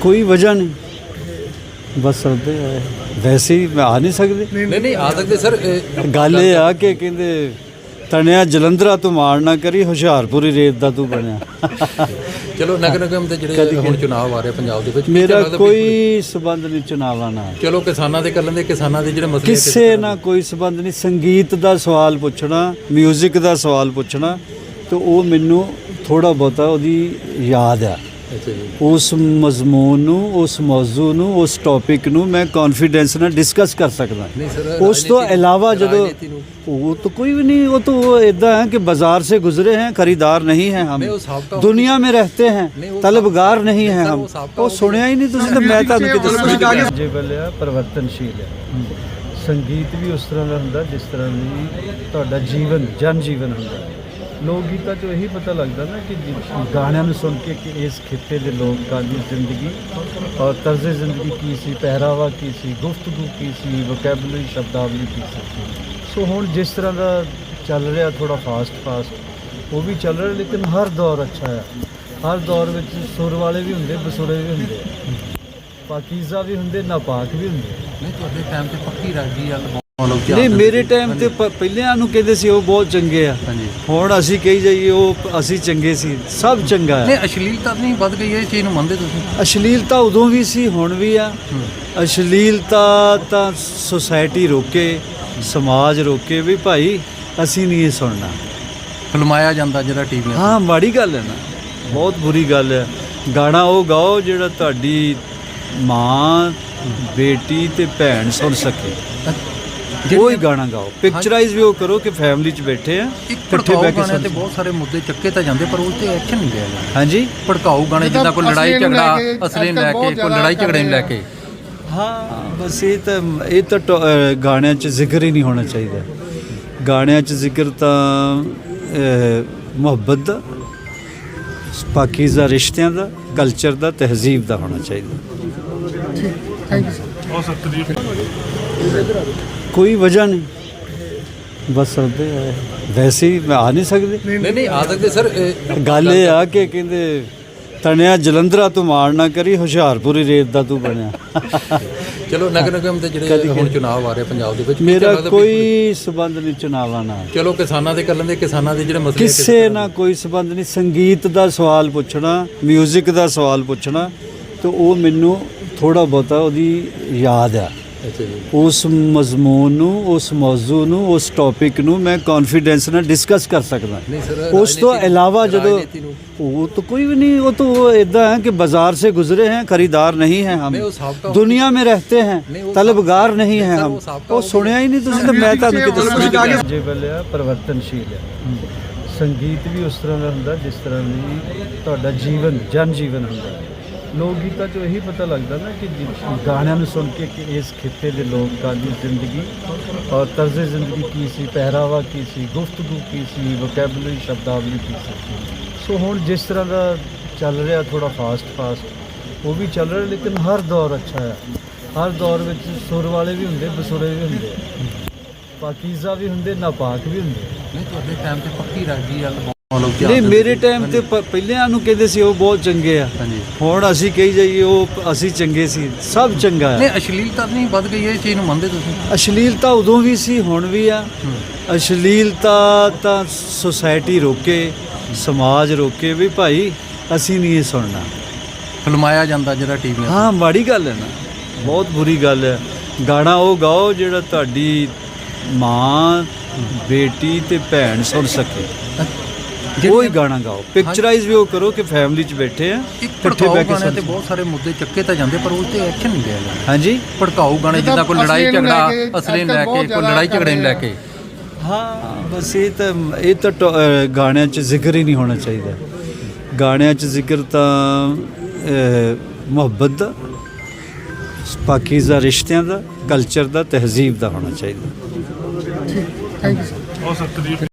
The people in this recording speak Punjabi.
ਕੋਈ ਵਜ੍ਹਾ ਨਹੀਂ। ਬਸ ਉਹਦੇ ਆਏ। ਵੈਸੇ ਹੀ ਆ ਨਹੀਂ ਸਕਦੇ। ਨਹੀਂ ਨਹੀਂ ਆ ਸਕਦੇ ਸਰ ਗੱਲ ਇਹ ਆ ਕਿ ਕਹਿੰਦੇ ਤਣਿਆ ਜਲੰਧਰਾ ਤੂੰ ਮਾਰ ਨਾ ਕਰੀ ਹੁਸ਼ਿਆਰਪੁਰੀ ਰੇਤ ਦਾ ਤੂੰ ਬਣਿਆ। ਚਲੋ ਨਗਰ ਨਿਗਮ ਦੇ ਜਿਹੜੇ ਹੁਣ ਚੁਣਾਵ ਆ ਰਹੇ ਪੰਜਾਬ ਦੇ ਵਿੱਚ ਮੇਰਾ ਕੋਈ ਸਬੰਧ ਨਹੀਂ ਚੁਣਾਵਾਂ ਨਾਲ। ਚਲੋ ਕਿਸਾਨਾਂ ਦੇ ਕਰ ਲੈਂਦੇ ਕਿਸਾਨਾਂ ਦੇ ਜਿਹੜੇ ਮਸਲੇ ਕਿਸੇ ਨਾਲ ਕੋਈ ਸਬੰਧ ਨਹੀਂ। ਸੰਗੀਤ ਦਾ ਸਵਾਲ ਪੁੱਛਣਾ 뮤직 ਦਾ ਸਵਾਲ ਪੁੱਛਣਾ ਤੇ ਉਹ ਮੈਨੂੰ ਥੋੜਾ ਬਹੁਤਾ ਉਹਦੀ ਯਾਦ ਆ। ਉਸ ਮਜ਼ਮੂਨ ਨੂੰ ਉਸ ਮੌਜੂ ਨੂੰ ਉਸ ਟੌਪਿਕ ਨੂੰ ਮੈਂ ਕੌਨਫੀਡੈਂਸ ਨਾਲ ਡਿਸਕਸ ਕਰ ਸਕਦਾ ਨਹੀਂ ਸਰ ਉਸ ਤੋਂ ਇਲਾਵਾ ਜਦੋਂ ਰਾਜਨੀਤੀ ਨੂੰ वो तो कोई भी नहीं वो तो इतना है कि बाजार से गुजरे हैं खरीदार नहीं हैं हम नहीं, वो साबका- दुनिया में रहते हैं नहीं, वो तलबगार नहीं हैं सर, हम वो साबका वो सुनिया ही नहीं ਤੁਸੀਂ ਤਾਂ ਮੈਂ ਤੁਹਾਨੂੰ ਕਿਤੇ ਸੁਣਿਆ। ਜੇ ਬਲਿਆ ਪਰਿਵਰਤਨਸ਼ੀਲ ਹੈ ਸੰਗੀਤ ਵੀ ਉਸ ਤਰ੍ਹਾਂ ਦਾ ਹੁੰਦਾ ਜਿਸ ਤਰ੍ਹਾਂ ਦੀ ਤੁਹਾਡਾ ਜੀਵਨ ਜਨ ਜੀਵਨ ਹੁੰਦਾ ਲੋਕ ਗੀਤਾਂ 'ਚੋਂ ਇਹੀ ਪਤਾ ਲੱਗਦਾ ਨਾ ਕਿ ਜੀ- ਗਾਣਿਆਂ ਨੂੰ ਸੁਣ ਕੇ ਕਿ ਇਸ ਖਿੱਤੇ ਦੇ ਲੋਕਾਂ ਦੀ ਜ਼ਿੰਦਗੀ ਔਰ ਤਰਜ਼ ਜ਼ਿੰਦਗੀ ਕੀ ਸੀ, ਪਹਿਰਾਵਾ ਕੀ ਸੀ, ਗੁਫ਼ਤਗੂ ਕੀ ਸੀ ਵੋਕੈਬਲਰੀ ਸ਼ਬਦਾਵਲੀ ਕੀ ਸੀ। ਸੋ ਹੁਣ ਜਿਸ ਤਰ੍ਹਾਂ ਦਾ ਚੱਲ ਰਿਹਾ ਥੋੜਾ ਫਾਸਟ ਫਾਸਟ ਉਹ ਵੀ ਚੱਲ ਰਿਹਾ ਲੇਕਿਨ ਹਰ ਦੌਰ ਅੱਛਾ ਆ। ਹਰ ਦੌਰ ਵਿੱਚ ਸੁਰ ਵਾਲੇ ਵੀ ਹੁੰਦੇ, ਬਸੁਰੇ ਵੀ ਹੁੰਦੇ। ਪਾਕੀਜ਼ਾ ਵੀ ਹੁੰਦੇ, ਨਾਪਾਕ ਵੀ ਹੁੰਦੇ। ਨਹੀਂ, ਤੁਹਾਡੇ ਟਾਈਮ ਤੇ ਪੱਕੀ ਰਾਜੀ ਆ। ਕੀ ਨਹੀਂ ਮੇਰੇ ਟਾਈਮ ਤੇ ਪ- ਪਹਿਲਿਆਂ ਨੂੰ ਕਹਿੰਦੇ ਸੀ ਉਹ ਬਹੁਤ ਚੰਗੇ ਆ। ਹਾਂਜੀ। ਹੁਣ ਅਸੀਂ ਕਹੀ ਜਾਈਏ ਉਹ ਅਸੀਂ ਚੰਗੇ ਸੀ ਸਭ ਚੰਗਾ ਨਹੀਂ ਅਸ਼ਲੀਲਤਾ ਨਹੀਂ ਵੱਧ ਗਈ ਹੈ ਇਹ ਚੀਜ਼ ਨੂੰ ਮੰਨਦੇ ਤੁਸੀਂ? ਅਸ਼ਲੀਲਤਾ ਉਦੋਂ ਵੀ ਸੀ ਹੁਣ ਵੀ ਆ। ਅਸ਼ਲੀਲਤਾ ਤਾਂ ਸੁਸਾਇਟੀ ਰੋਕੇ ਸਮਾਜ ਰੋਕੇ ਵੀ ਭਾਈ ਅਸੀਂ ਨਹੀਂ ਇਹ ਸੁਣਨਾ। ਫਿਲਮਾਇਆ ਜਾਂਦਾ ਜਿਹੜਾ ਟੀਵੀਆਂ ਹਾਂ ਮਾੜੀ ਗੱਲ ਹੈ ਨਾ। ਬਹੁਤ ਬੁਰੀ ਗੱਲ ਹੈ। ਗਾਣਾ ਉਹ ਗਾਓ ਜਿਹੜਾ ਤੁਹਾਡੀ ਮਾਂ ਬੇਟੀ ਤੇ ਭੈਣ ਸੁਣ ਸਕੇ। ਉਹ ਹੀ ਗਾਣਾ ਗਾਓ। ਪਿਕਚਰਾਈਜ਼ ਵੀ ਉਹ ਕਰੋ ਕਿ ਫੈਮਿਲੀ 'ਚ ਬੈਠੇ ਆ ਇੱਕ ਇਕੱਠੇ ਬਹਿ ਕੇ ਤੇ ਸੁਣ ਬਹੁਤ ਸਾਰੇ ਮੁੱਦੇ ਚੱਕੇ ਤਾਂ ਜਾਂਦੇ ਪਰ ਉਹ ਤੇ ਐਕਸ਼ਨ ਨਹੀਂ ਲਿਆ ਜਾਂਦਾ। ਹਾਂਜੀ। ਭੜਕਾਊ ਗਾਣੇ ਜਿੱਦਾਂ ਕੋਈ ਲੜਾਈ ਝਗੜਾ ਅਸਲੀ ਲੈ ਕੇ ਕੋਈ ਲੜਾਈ ਝਗੜੇ ਨੂੰ ਲੈ ਕੇ। ਹਾਂ ਬਸ ਇਹ ਤਾਂ ਇਹ ਤਾਂ ਗਾਣਿਆਂ 'ਚ ਜ਼ਿਕਰ ਹੀ ਨਹੀਂ ਹੋਣਾ ਚਾਹੀਦਾ। ਗਾਣਿਆਂ 'ਚ ਜ਼ਿਕਰ ਤਾਂ ਮੁਹੱਬਤ ਦਾ ਪਾਕੀਜ਼ਾ ਰਿਸ਼ਤਿਆਂ ਦਾ ਕਲਚਰ ਦਾ ਤਹਿਜ਼ੀਬ ਦਾ ਹੋਣਾ ਚਾਹੀਦਾ। ਥੈਂਕ ਯੂ ਕੋਈ ਵਜ੍ਹਾ ਨਹੀਂ। ਬਸ ਉਹਦੇ ਆਏ। ਵੈਸੇ ਹੀ ਆ ਨਹੀਂ ਸਕਦੇ। ਨਹੀਂ ਨਹੀਂ। ਆ ਸਕਦੇ ਸਰ ਗੱਲ ਇਹ ਆ ਕਿ ਕਹਿੰਦੇ ਤਣਿਆ ਜਲੰਧਰਾ ਤੂੰ ਮਾਰ ਨਾ ਕਰੀ ਹੁਸ਼ਿਆਰਪੁਰੀ ਰੇਤ ਦਾ ਤੂੰ ਬਣਿਆ। ਚਲੋ ਨਗਰ ਨਿਗਮ ਦੇ ਜਿਹੜੇ ਹੁਣ ਚੁਣਾਵ ਆ ਰਹੇ ਪੰਜਾਬ ਦੇ ਵਿੱਚ ਮੇਰਾ ਕੋਈ ਸਬੰਧ ਨਹੀਂ ਚੁਣਾਵਾਂ ਨਾਲ। ਚਲੋ ਕਿਸਾਨਾਂ ਦੇ ਕਰ ਲੈਂਦੇ ਕਿਸਾਨਾਂ ਦੇ ਜਿਹੜੇ ਮਸਲੇ ਕਿਸੇ ਨਾਲ ਕੋਈ ਸਬੰਧ ਨਹੀਂ। ਸੰਗੀਤ ਦਾ ਸਵਾਲ ਪੁੱਛਣਾ 뮤직 ਦਾ ਸਵਾਲ ਪੁੱਛਣਾ ਤੇ ਉਹ ਮੈਨੂੰ ਥੋੜਾ ਬਹੁਤਾ ਉਹਦੀ ਯਾਦ ਆ। ਉਸ ਮਜ਼ਮੂਨ ਨੂੰ ਉਸ ਮੌਜੂ ਨੂੰ ਉਸ ਟੌਪਿਕ ਨੂੰ ਮੈਂ ਕੌਨਫੀਡੈਂਸ ਨਾਲ ਡਿਸਕਸ ਕਰ ਸਕਦਾ। ਉਸ ਤੋਂ ਇਲਾਵਾ ਜਦੋਂ ਉਹ ਤਾਂ ਕੋਈ ਵੀ ਨਹੀਂ ਉਹ ਤਾਂ ਉਹ ਇਦਾਂ ਹੈ ਕਿ ਬਾਜ਼ਾਰ ਸੇ ਗੁਜ਼ਰੇ ਹੈ ਖਰੀਦਾਰ ਨਹੀਂ ਹੈ ਹਮ। ਦੁਨੀਆ ਮੇ ਰਹਤੇ ਹੈ ਤਲਬਗਾਰ ਨਹੀਂ ਹੈ ਹਮ। ਉਹ ਸੁਣਿਆ ਹੀ ਨਹੀਂ ਤੁਸੀਂ ਤਾਂ ਮੈਂ ਤੁਹਾਨੂੰ ਕਿਤੇ ਦੱਸ ਜੇ ਬੱਲਿਆ ਪਰਵਰਤਨਸ਼ੀਲ ਹੈ ਸੰਗੀਤ ਵੀ ਉਸ ਤਰ੍ਹਾਂ ਦਾ ਹੁੰਦਾ ਜਿਸ ਤਰ੍ਹਾਂ ਦੀ ਤੁਹਾਡਾ ਜੀਵਨ ਜਨ ਜੀਵਨ ਹੁੰਦਾ। ਹੈ ਲੋਕ ਗੀਤਾਂ 'ਚੋਂ ਇਹੀ ਪਤਾ ਲੱਗਦਾ ਨਾ ਕਿ ਜੀ- ਗਾਣਿਆਂ ਨੂੰ ਸੁਣ ਕੇ ਕਿ ਇਸ ਖਿੱਤੇ ਦੇ ਲੋਕਾਂ ਦੀ ਜ਼ਿੰਦਗੀ ਔਰ ਤਰਜ਼ ਜ਼ਿੰਦਗੀ ਕੀ ਸੀ ਪਹਿਰਾਵਾ ਕੀ ਸੀ ਗੁਫ਼ਤਗੂ ਕੀ ਸੀ ਵੋਕੈਬਲਰੀ ਸ਼ਬਦਾਵਲੀ ਕੀ ਸੀ। ਸੋ ਹੁਣ ਜਿਸ ਤਰ੍ਹਾਂ ਦਾ ਚੱਲ ਰਿਹਾ ਥੋੜਾ ਫਾਸਟ ਫਾਸਟ ਉਹ ਵੀ ਚੱਲ ਰਿਹਾ ਲੇਕਿਨ ਹਰ ਦੌਰ ਅੱਛਾ ਹੈ। ਹਰ ਦੌਰ ਵਿੱਚ ਸੁਰ ਵਾਲੇ ਵੀ ਹੁੰਦੇ ਬਸੁਰੇ ਵੀ ਹੁੰਦੇ। ਪਾਕੀਜ਼ਾ ਵੀ ਹੁੰਦੇ ਨਾਪਾਕ ਵੀ ਹੁੰਦੇ। ਨਹੀਂ ਤੁਹਾਡੇ ਟਾਈਮ ਤੇ ਪੱਕੀ ਰਾਜੀ ਆ ਕੀ ਨਹੀਂ ਮੇਰੇ ਟਾਈਮ ਤੇ ਪ- ਪਹਿਲਿਆਂ ਨੂੰ ਕਹਿੰਦੇ ਸੀ ਉਹ ਬਹੁਤ ਚੰਗੇ ਆ। ਹਾਂਜੀ। ਹੁਣ ਅਸੀਂ ਕਹੀ ਜਾਈਏ ਉਹ ਅਸੀਂ ਚੰਗੇ ਸੀ। ਸਭ ਚੰਗਾ ਹੈ ਨਹੀਂ ਅਸ਼ਲੀਲਤਾ ਨਹੀਂ ਵੱਧ ਗਈ ਹੈ ਇਹ ਚੀਜ਼ ਨੂੰ ਮੰਨਦੇ ਤੁਸੀਂ? ਅਸ਼ਲੀਲਤਾ ਉਦੋਂ ਵੀ ਸੀ ਹੁਣ ਵੀ ਆ। ਅਸ਼ਲੀਲਤਾ ਤਾਂ ਸੁਸਾਇਟੀ ਰੋਕੇ ਸਮਾਜ ਰੋਕੇ ਵੀ ਭਾਈ ਅਸੀਂ ਨਹੀਂ ਇਹ ਸੁਣਨਾ। ਫਿਲਮਾਇਆ ਜਾਂਦਾ ਜਿਹੜਾ ਟੀਵੀਆਂ ਹਾਂ ਮਾੜੀ ਗੱਲ ਹੈ ਨਾ। ਬਹੁਤ ਬੁਰੀ ਗੱਲ ਹੈ। ਗਾਣਾ ਉਹ ਗਾਓ ਜਿਹੜਾ ਤੁਹਾਡੀ ਮਾਂ ਬੇਟੀ ਤੇ ਭੈਣ ਸੁਣ ਸਕੇ। ਉਹ ਹੀ ਗਾਣਾ ਗਾਓ। ਪਿਕਚਰਾਈਜ਼ ਵੀ ਉਹ ਕਰੋ ਕਿ ਫੈਮਿਲੀ 'ਚ ਬੈਠੇ ਆ ਇੱਕ ਇਕੱਠੇ ਬਹਿ ਕੇ ਤੇ ਬਹੁਤ ਸਾਰੇ ਮੁੱਦੇ ਚੱਕੇ ਤਾਂ ਜਾਂਦੇ ਪਰ ਉਹ ਤੇ ਐਕਸ਼ਨ ਨਹੀਂ ਲਿਆ ਜਾਂਦਾ। ਹਾਂਜੀ? ਭੜਕਾਊ ਗਾਣੇ ਜਿੱਦਾਂ ਕੋਈ ਲੜਾਈ ਝਗੜਾ ਅਸਲੀ ਲੈ ਕੇ ਕੋਈ ਬਹੁਤ ਲੜਾਈ ਝਗੜੇ ਨੂੰ ਲੈ ਕੇ। ਹਾਂ ਬਸ ਇਹ ਤਾਂ ਇਹ ਤਾਂ ਗਾਣਿਆਂ 'ਚ ਜ਼ਿਕਰ ਹੀ ਨਹੀਂ ਹੋਣਾ ਚਾਹੀਦਾ। ਗਾਣਿਆਂ 'ਚ ਜ਼ਿਕਰ ਤਾਂ ਮੁਹੱਬਤ ਦਾ ਪਾਕੀਜ਼ਾ ਰਿਸ਼ਤਿਆਂ ਦਾ ਕਲਚਰ ਦਾ ਤਹਿਜ਼ੀਬ ਦਾ ਹੋਣਾ ਚਾਹੀਦਾ। Thank you